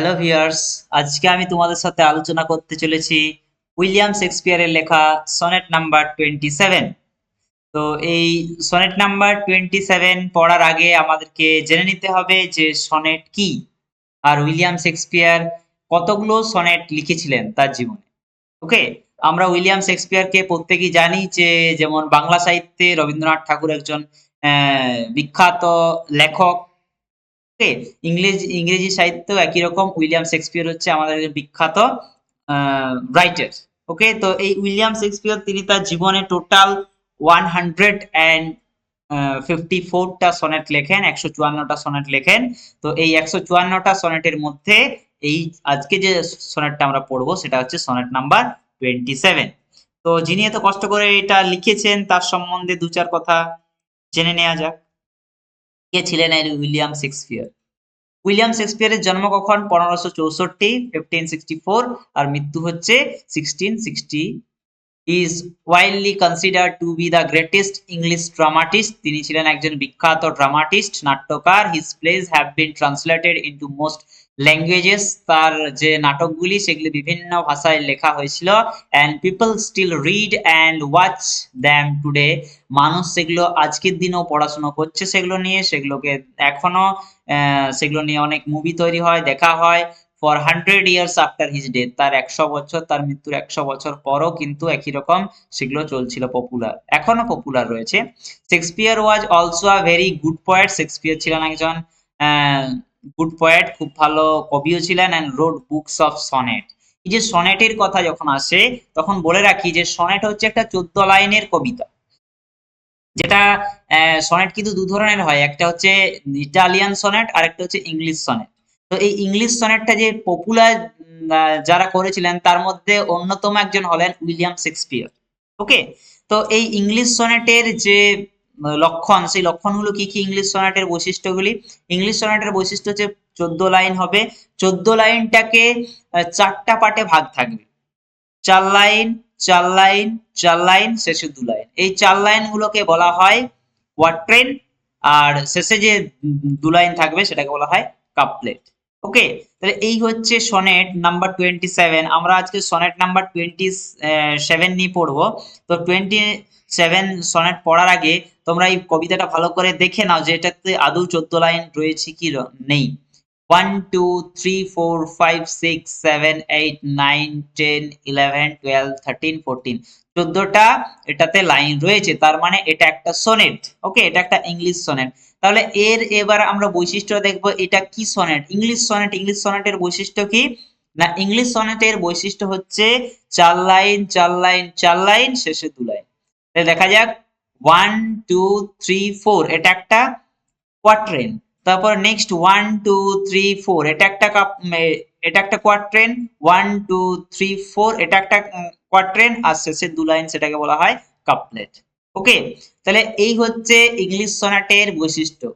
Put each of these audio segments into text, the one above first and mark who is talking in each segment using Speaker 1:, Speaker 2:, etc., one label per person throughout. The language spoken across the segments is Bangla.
Speaker 1: হ্যালো ভিউয়ার্স আজকে আমি তোমাদের সাথে আলোচনা করতে চলেছি উইলিয়াম শেক্সপিয়ারের লেখা সনেট নাম্বার টোয়েন্টি সেভেন তো এই সনেট নাম্বার টোয়েন্টি সেভেন পড়ার আগে আমাদেরকে জেনে নিতে হবে যে সনেট কি আর উইলিয়াম শেক্সপিয়ার কতগুলো সনেট লিখেছিলেন তার জীবনে। ওকে, আমরা উইলিয়াম শেক্সপিয়ারকে প্রত্যেকেই জানি যে যেমন বাংলা সাহিত্যে রবীন্দ্রনাথ ঠাকুর একজন বিখ্যাত লেখক ইংরেজি ইংরেজি সাহিত্য একই রকম উইলিয়াম শেক্সপিয়ার হচ্ছে আমাদের বিখ্যাত রাইটার ওকে তো এই উইলিয়াম শেক্সপিয়ার তিনি তার জীবনে total one hundred and fifty ফোরটা সনেট লেখেন, একশো চুয়ান্নটা সনেট লেখেন। তো এই একশো চুয়ান্নটা সনেটের মধ্যে এই আজকে যে সনেটটা আমরা পড়ব সেটা হচ্ছে সনেট নাম্বার টোয়েন্টি সেভেন তো যিনি এত কষ্ট করে এটা লিখেছেন, তার সম্বন্ধে দু চার কথা জেনে নেওয়া যাক। কে ছিলেন উইলিয়াম শেক্সপিয়ার? উইলিয়াম শেক্সপিয়ারের জন্ম কখন? পনেরোশো চৌষট্টি ফিফটিন সিক্সটি ফোর আর মৃত্যু হচ্ছে sixteen sixty is wildly consider to be the greatest English dramatist তিনি ছিলেন একজন বিখ্যাত ড্রামাটিস্ট নাট্যকার. His plays have been translated into most languages তার যে নাটকগুলি, সেগুলি বিভিন্ন ভাষায় লেখা হয়েছিল। And people still read and watch them today মানুষ সেগুলো আজকের দিনেও পড়াশোনা করছে সেগুলো নিয়ে, সেগুলোকে এখনও সেগুলো নিয়ে অনেক মুভি তৈরি হয়, দেখা হয়। For hundred years after his death তার একশো বছর, তার মৃত্যুর একশো বছর পরও কিন্তু একই রকম সেগুলো চলছিল পপুলার এখনও পপুলার রয়েছে। Shakespeare was also a very good poet Shakespeare ছিলেন একজন গুড পয়েট খুব ভালো কবিও ছিলেন and wrote books of sonnet এই যে সনেটের কথা যখন আসে, তখন বলে রাখি যে সনেট হচ্ছে একটা চোদ্দ লাইনের কবিতা। যেটা সনেট কিন্তু দু ধরনের হয়। একটা হচ্ছে ইটালিয়ান সনেট আর একটা হচ্ছে ইংলিশ সনেট তো এই ইংলিশ সনেটটা যে পপুলার যারা করেছিলেন, তার মধ্যে অন্যতম একজন হলেন উইলিয়াম শেক্সপিয়ার ওকে তো এই ইংলিশ সনেটের যে লক্ষণ। সেই লক্ষণগুলো কি কি ইংলিশ সনেটের বৈশিষ্ট্যগুলি? ইংলিশ সনেটের বৈশিষ্ট্য হচ্ছে চোদ্দ লাইন হবে। চোদ্দ লাইনটাকে চারটা পার্টে ভাগ থাকবে। চার লাইন চার লাইন চার লাইন, শেষে দু লাইন। এই চার লাইন গুলোকে বলা হয় কোয়াট্রেন আর শেষে যে দু লাইন থাকবে সেটাকে বলা হয় কাপলেট ওকে তাহলে এই হচ্ছে সনেট নাম্বার টোয়েন্টি সেভেন আমরা আজকে সনেট নাম্বার টোয়েন্টি সেভেন নিয়ে পড়ব। তো টোয়েন্টি সেভেন সনেট পড়ার আগে তোমরা এই কবিতাটা ভালো করে দেখে নাও যে এটাতে আদৌ চোদ্দ লাইন রয়েছে কি নেই। One two three four five six seven eight nine ten eleven twelve thirteen fourteen চোদ্দটা এটাতে লাইন রয়েছে, তার মানে এটা একটা সনেট ওকে এটা একটা ইংলিশ সনেট তাহলে এর এবার আমরা বৈশিষ্ট্য দেখব, এটা কি সনেট ইংলিশ সনেট ইংলিশ সনেটের বৈশিষ্ট্য কি? না ইংলিশ সনেটের বৈশিষ্ট্য হচ্ছে চার লাইন চার লাইন চার লাইন, শেষে দু লাইন। দেখা যাক। ওয়ান টু থ্রি ফোর এটা একটা কোয়াট্রেন তারপর next one two three four এটা একটা কাপ এটা একটা quatrain one two three four এটা একটা কোয়াট্রেন আর শেষে দু লাইন সেটাকে বলা হয় কাপলেট ওকে তাহলে এই হচ্ছে ইংলিশ সনেটের বৈশিষ্ট্য।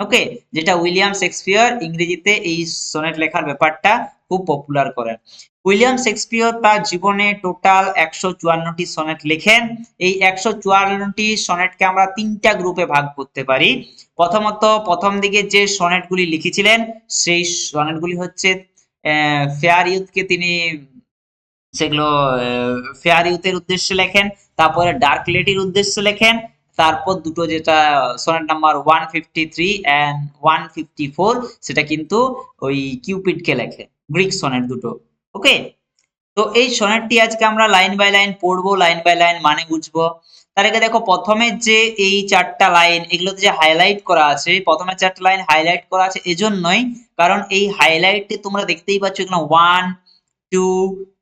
Speaker 1: ওকে যেটা উইলিয়াম শেক্সপিয়ার ইংরেজিতে এই সনেট লেখার ব্যাপারটা খুব পপুলার করেন। উইলিয়াম শেক্সপিয়র তার জীবনে টোটাল একশো চুয়ান্নটি সনেট লেখেন। এই একশো চুয়ান্নটি সনেটকে আমরা তিনটা গ্রুপে ভাগ করতে পারি। প্রথমত, প্রথম দিকে যে সনেটগুলি লিখেছিলেন, সেই সনেটগুলি হচ্ছে ফেয়ার ইউথকে তিনি, সেগুলো ফেয়ার ইউথের উদ্দেশ্যে লেখেন, তারপরে ডার্ক লেডির উদ্দেশ্যে লেখেন, তারপর দুটো যেটা sonnet number one fifty three and one fifty four, সেটা কিন্তু ওই কিউপিডকে লেখে, গ্রিক সনেট দুটো। ওকে? তো এই সনেটটি আজকে আমরা লাইন বাই লাইন পড়ব, লাইন বাই লাইন মানে বুঝব। তার আগে দেখো, প্রথমে যে এই চারটা লাইন, এগুলোতে যে হাইলাইট করা আছে, প্রথমে চারটা লাইন হাইলাইট করা আছে এজন্যই, কারণ এই হাইলাইটে তোমরা দেখতেই পাচ্ছ এখানে ওয়ান টু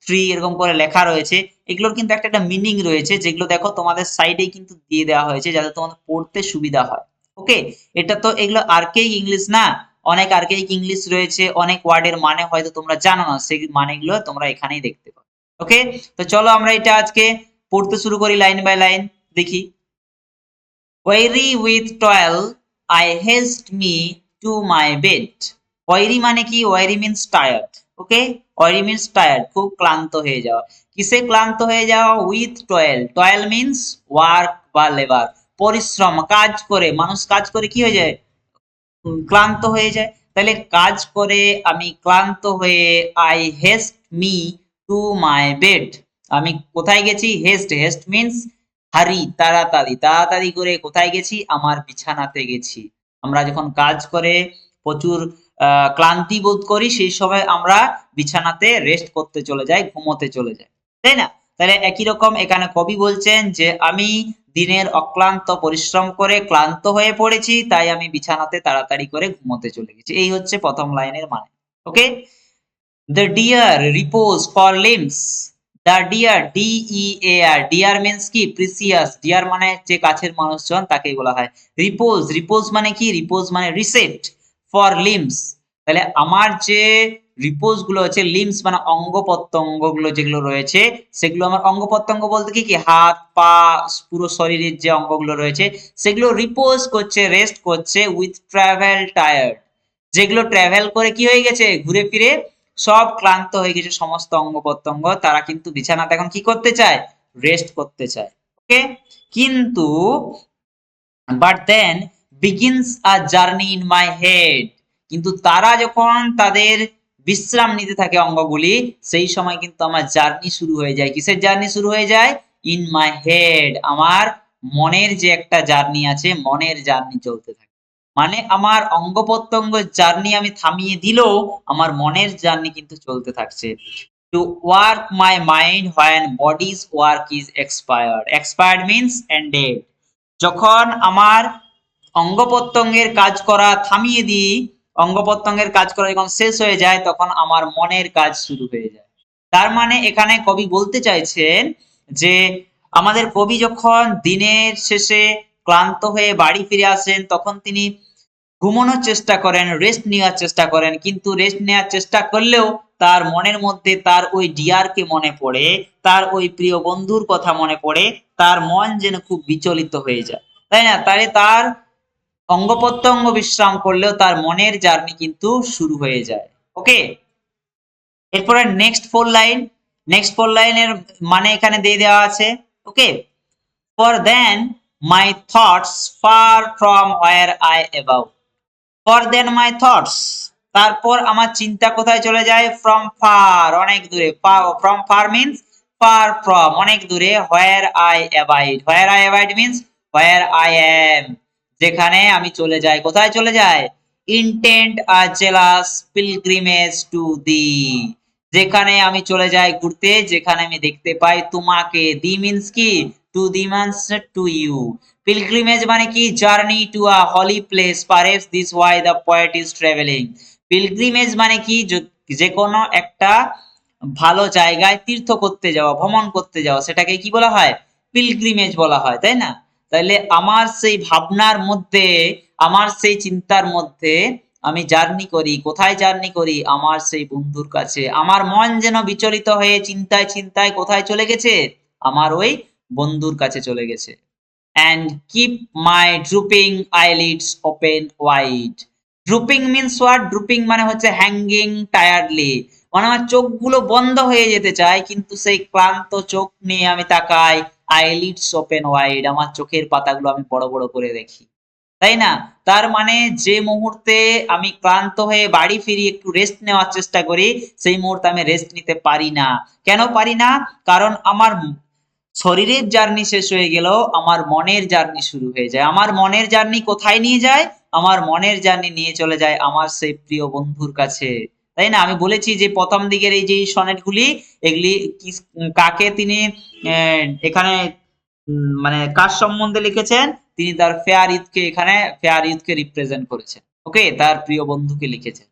Speaker 1: থ্রি এরকম করে লেখা রয়েছে। এগুলোর কিন্তু একটা একটা মিনিং রয়েছে, যেগুলো দেখো তোমাদের সাইডে কিন্তু দিয়ে দেওয়া হয়েছে, যাতে তোমাদের পড়তে সুবিধা হয়। ওকে? এটা তো এগুলো আর্কেইক ইংলিশ না? অনেক আর্কেইক ইংলিশ রয়েছে, অনেক ওয়ার্ডের মানে হয়তো তোমরা জানো না, সেই মানেগুলো তোমরা এখানেই দেখতে পাবে। ওকে তো চলো আমরা এটা আজকে পড়তে শুরু করি লাইন বাই লাইন দেখি। Weary with toil I haste me to my bed weary মানে কি? Weary means tired okay weary means tired খুব ক্লান্ত হয়ে যাওয়া। কিসে ক্লান্ত হয়ে যাওয়া? With toil toil means work বা লেবার পরিশ্রম, কাজ করে, মানুষ কাজ করে কি হয়ে যায়? ক্লান্ত হয়ে যায়। তাহলে কাজ করে আমি ক্লান্ত হয়ে I haste me to my bed আমি কোথায় গেছি? হেস্ট হেস্ট মিন্স হারি তাড়াতাড়ি তাড়াতাড়ি করে কোথায় গেছি? আমার বিছানাতে গেছি। আমরা যখন কাজ করে প্রচুর ক্লান্তি বোধ করি, সেই সময় আমরা বিছানাতে রেস্ট করতে চলে যাই, ঘুমোতে চলে যাই। তাই না? তাহলে একই রকম এখানে কবি বলছেন যে আমি দিনের অক্লান্ত পরিশ্রম করে ক্লান্ত হয়ে পড়েছি, তাই আমি বিছানাতে তাড়াতাড়ি করে ঘুমোতে চলে গেছি। এই হচ্ছে প্রথম লাইনের মানে। Okay the dear repose for limbs the dear D E A R dear means কি? প্রিসিয়াস ডিয়ার মানে যে কাছের মানুষজন, তাকেই বলা হয়। রিপোজ রিপোজ মানে কি? রিপোজ মানে রিসেট ফর লিমস তাহলে আমার যে রিপোজগুলো আছে লিমস মানে অঙ্গ প্রত্যঙ্গগুলো যেগুলো রয়েছে, সেগুলো আমার অঙ্গ প্রত্যঙ্গ বলতে কি কি? হাত, পা, পুরো শরীরের যে অঙ্গগুলো রয়েছে, সেগুলো রিপোজ করছে রেস্ট করছে উইথ ট্রাভেল টায়ার্ড যেগুলো ট্রাভেল করে কি হয়ে গেছে? ঘুরে ফিরে সব ক্লান্ত হয়ে গেছে, সমস্ত অঙ্গ প্রত্যঙ্গ তারা কিন্তু বিছানাতে এখন কি করতে চায়? রেস্ট করতে চায়। ওকে কিন্তু but then begins a journey in my head কিন্তু তারা যখন তাদের বিশ্রাম নিতে থাকে অঙ্গগুলি, সেই সময় কিন্তু আমার জার্নি শুরু হয়ে যায়। কিসের জার্নি শুরু হয়ে যায়? ইন মাই হেড আমার মনের যে একটা জার্নি আছে, মনের জার্নি চলতে থাকে। মানে আমার অঙ্গ প্রত্যঙ্গ জার্নি আমি থামিয়ে দিলেও আমার মনের জার্নি কিন্তু চলতে থাকছে। To work my mind when body's work is expired expired means ended যখন আমার অঙ্গ প্রত্যঙ্গের কাজ করা থামিয়ে দিই অঙ্গ প্রত্যঙ্গের কাজ করা যখন শেষ হয়ে যায়, তখন আমার মনের কাজ শুরু হয়ে যায়। তার মানে এখানে কবি বলতে চাইছেন যে, আমাদের কবি যখন দিনের শেষে ক্লান্ত হয়ে বাড়ি ফিরে আসেন, তখন তিনি ঘুমানোর চেষ্টা করেন রেস্ট নেওয়ার চেষ্টা করেন, কিন্তু রেস্ট নেওয়ার চেষ্টা করলেও তার মনের মধ্যে তার ওই ডিয়ারকে মনে পড়ে, তার ওই প্রিয় বন্ধুর কথা মনে পড়ে, তার মন যেন খুব বিচলিত হয়ে যায়। তাই না? তাহলে তার অঙ্গ প্রত্যঙ্গ বিশ্রাম করলেও তার মনের জার্নি কিন্তু শুরু হয়ে যায়। ওকে এরপরে next four line next four লাইনের মানে এখানে দিয়ে দেওয়া আছে। Okay for then my thoughts far from where I abide for then my thoughts তারপর আমার চিন্তা কোথায় চলে যায়? ফ্রম ফার অনেক দূরে। From far means far from অনেক দূরে। Where I abide where I abide means where I am যেখানে আমি চলে যাই। কোথায় চলে যায় intend a zealous pilgrimage to the যেখানে আমি চলে যাই ঘুরতে, যেখানে আমি দেখতে পাই তোমাকে। দি মিন্স কি? To the means to you pilgrimage মানে কি? Journey to a holy place perhaps this why the poet is travelling pilgrimage মানে কি? যে কোনো একটা ভালো জায়গায় তীর্থ করতে যাওয়া, ভ্রমণ করতে যাওয়া। সেটাকে কি বলা হয়? পিলগ্রিমেজ বলা হয়, তাই না? তাহলে আমার সেই ভাবনার মধ্যে, আমার সেই চিন্তার মধ্যে আমি জার্নি করি, কোথায় জার্নি করি আমার সেই বন্ধুর কাছে আমার মন যেন বিচলিত হয়ে চিন্তায় চিন্তায় কোথায় চলে গেছে আমার ওই বন্ধুর কাছে চলে গেছে and keep my drooping eyelids open wide. Drooping means what? Drooping মানে হচ্ছে hanging tiredly. মানে আমার চোখগুলো বন্ধ হয়ে যেতে চায়, কিন্তু সেই ক্লান্ত চোখ নিয়ে আমি তাকাই আইলিডস ওপেন ওয়াইড আমার চোখের পাতাগুলো আমি বড় বড় করে দেখি। তাই না? তার মানে যে মুহূর্তে আমি ক্লান্ত হয়ে বাড়ি ফিরি, একটু রেস্ট নেওয়ার চেষ্টা করি, সেই মুহূর্তে আমি রেস্ট নিতে পারি না। কেন পারি না? কারণ আমার শরীরের জার্নি শেষ হয়ে গেলেও আমার মনের জার্নি শুরু হয়ে যায়। আমার মনের জার্নি কোথায় নিয়ে যায়? আমার মনের জার্নি নিয়ে চলে যায় আমার সেই প্রিয় বন্ধুর কাছে। তাই না? আমি বলেছি যে প্রথম দিকের এই যে সনেট গুলি এগুলি কাকে তিনি এখানে মানে কার সম্বন্ধে লিখেছেন? তিনি তার ফেয়ার ইউথকে এখানে, ফেয়ার ইউথকে রিপ্রেজেন্ট করেছেন। ওকে? তার প্রিয় বন্ধুকে লিখেছেন।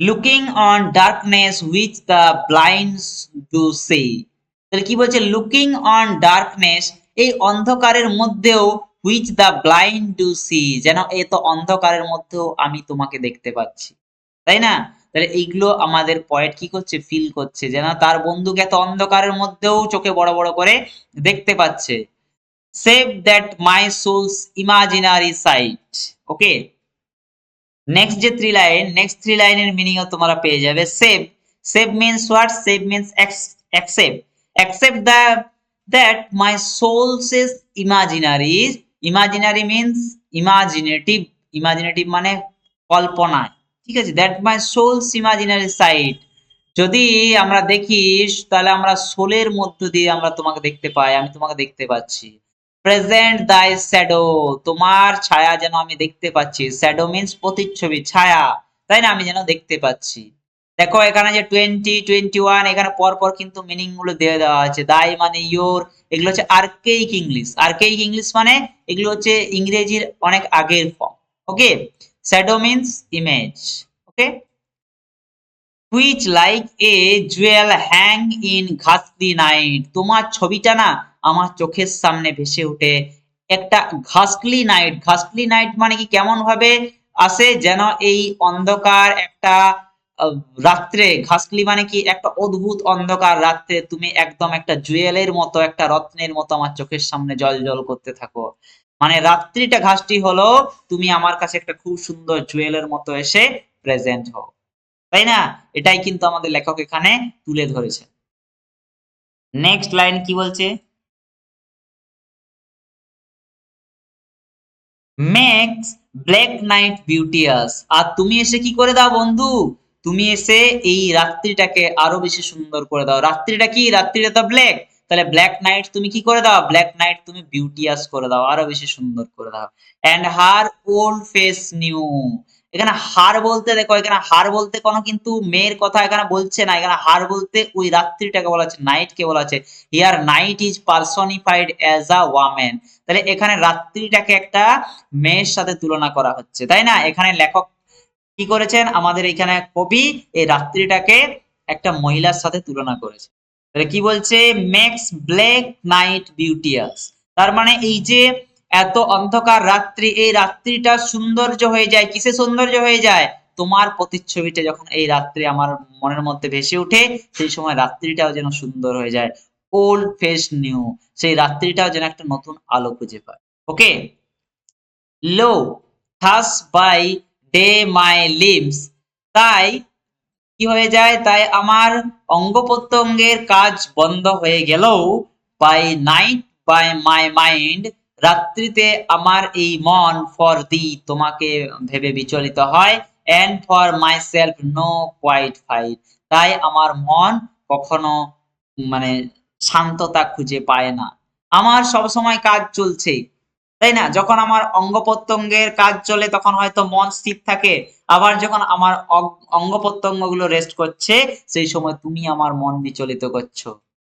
Speaker 1: Looking on darkness which the blinds do see তাহলে কি বলছে? লুকিং অন ডার্কনেস এই অন্ধকারের মধ্যেও which the blind do see যেন এ তো অন্ধকারের মধ্যেও আমি তোমাকে দেখতে পাচ্ছি। তাই না? তাহলে এইগুলো আমাদের পয়েট কি করছে? ফিল করছে যেন তার বন্ধুকে এত অন্ধকারের মধ্যেও চোখে বড় বড় করে দেখতে পাচ্ছে। Save that my soul's imaginary sight okay next যে থ্রি লাইন নেক্সট থ্রি লাইনের মিনিংও তোমরা পেয়ে যাবে save save means what save means accept accept that that my soul says imaginary imaginary means imaginative imaginative মানে কল্পনায় ঠিক আছে? That my soul's imaginary sight যদি আমরা দেখি, তাহলে আমরা সোলের মধ্য দিয়ে আমরা তোমাকে দেখতে পাই, আমি তোমাকে দেখতে পাচ্ছি। প্রেজেন্ট দাই শ্যাডো তোমার ছায়া যেন আমি দেখতে পাচ্ছি। শ্যাডো মিন্স প্রতিচ্ছবি, ছায়া। তাই না? আমি যেন দেখতে পাচ্ছি। দেখো, এখানে যে টোয়েন্টি টোয়েন্টি ওয়ান এখানে পর পর কিন্তু মিনিংগুলো দিয়ে দেওয়া আছে। দাই মানে ইয়োর এগুলো হচ্ছে আর্কেইক ইংলিশ আর্কেইক ইংলিশ মানে এগুলো হচ্ছে ইংরেজির অনেক আগের form okay shadow means image okay which like a jewel hung in ঘাসলি night তোমার ছবিটা না আমার চোখের সামনে ভেসে ওঠে। একটা ঘাসলি নাইট ঘাসলি নাইট মানে কি কেমন ভাবে আসে? যেন এই অন্ধকার একটা আহ, রাত্রে ঘাসলি মানে কি একটা অদ্ভুত অন্ধকার রাত্রে তুমি একদম একটা জুয়েলের মতো একটা রত্নের মতো আমার চোখের সামনে জল জল করতে থাকো। মানে রাত্রিটা ঘাসটি হলো, তুমি আমার কাছে একটা খুব সুন্দর জুয়েলের মতো এসে প্রেজেন্ট হও। তাই না? এটাই কিন্তু আমাদের লেখক এখানে তুলে ধরেছে নেক্সট লাইন কি বলছে? মেক্স ব্ল্যাক নাইট বিউটিয়াস আর তুমি এসে কি করে দাও বন্ধু? তুমি এসে এই রাত্রিটাকে আরও বেশি সুন্দর করে দাও। রাত্রিটা কি? রাত্রিটা তো ব্ল্যাক তাহলে ব্ল্যাক নাইট তুমি কি করে দাও? ব্ল্যাক নাইট তুমি বিউটিয়াস করে দাও, আরও বেশি সুন্দর করে দাও। And her old face new এখানে হার বলতে দেখো, এখানে হার বলতে কোনো কিন্তু মেয়ের কথা এখানে বলছে না। এখানে হার বলতে ওই রাত্রিটাকে বলা আছে নাইট কে বলা আছে here night is personified as a woman তাহলে এখানে রাত্রিটাকে একটা মেয়ের সাথে তুলনা করা হচ্ছে, তাই না? এখানে লেখক কি করেছেন? আমাদের এখানে কবি এই রাত্রিটাকে একটা মহিলার সাথে তুলনা করেছে তাহলে কি বলছে? মেক্স ব্ল্যাক নাইট বিউটিয়াস তার মানে এই যে এত অন্ধকার রাত্রি, এই রাত্রিটা সৌন্দর্য হয়ে যায়। কিসে সৌন্দর্য হয়ে যায়? তোমার প্রতিচ্ছবিটা যখন এই রাত্রি আমার মনের মধ্যে ভেসে ওঠে, সেই সময় রাত্রিটাও যেন সুন্দর হয়ে যায়। ওল্ড ফেস নিউ সেই রাত্রিটাও যেন একটা নতুন আলো খুঁজে পায়। Okay lo thus by day my limbs তাই কি হয়ে যায়? তাই আমার অঙ্গ প্রত্যঙ্গের কাজ বন্ধ হয়ে গেলেও by night by my mind রাত্রিতে আমার এই মন ফর দি তোমাকে ভেবে বিচলিত হয় and for my self no quiet find তাই আমার মন কখনো মানে শান্ততা খুঁজে পায় না। আমার সব সময় কাজ চলছে। তাই না? যখন আমার অঙ্গ প্রত্যঙ্গের কাজ চলে, তখন হয়তো মন স্থির থাকে। আবার যখন আমার অঙ্গ প্রত্যঙ্গগুলো রেস্ট করছে, সেই সময় তুমি আমার মন বিচলিত করছ।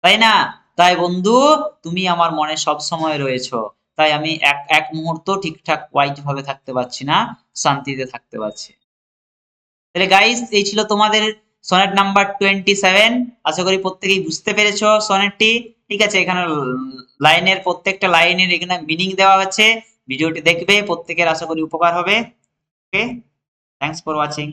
Speaker 1: তাই না? তাই বন্ধু, তুমি আমার মনে সব সময় রয়েছো। তাই আমি এক এক মুহূর্ত ঠিকঠাক ওয়াইট ভাবে থাকতে পারছি না, শান্তিতে থাকতে পারছি। তাহলে গাইস এই ছিল তোমাদের সনেট নাম্বার টোয়েন্টি সেভেন আশা করি প্রত্যেকেই বুঝতে পেরেছ সনেটটি ঠিক আছে, এখানে লাইনের প্রত্যেকটা লাইনের এখানে মিনিং দেওয়া আছে ভিডিওটি দেখবে, প্রত্যেকের আশা করি উপকার হবে। Okay thanks for watching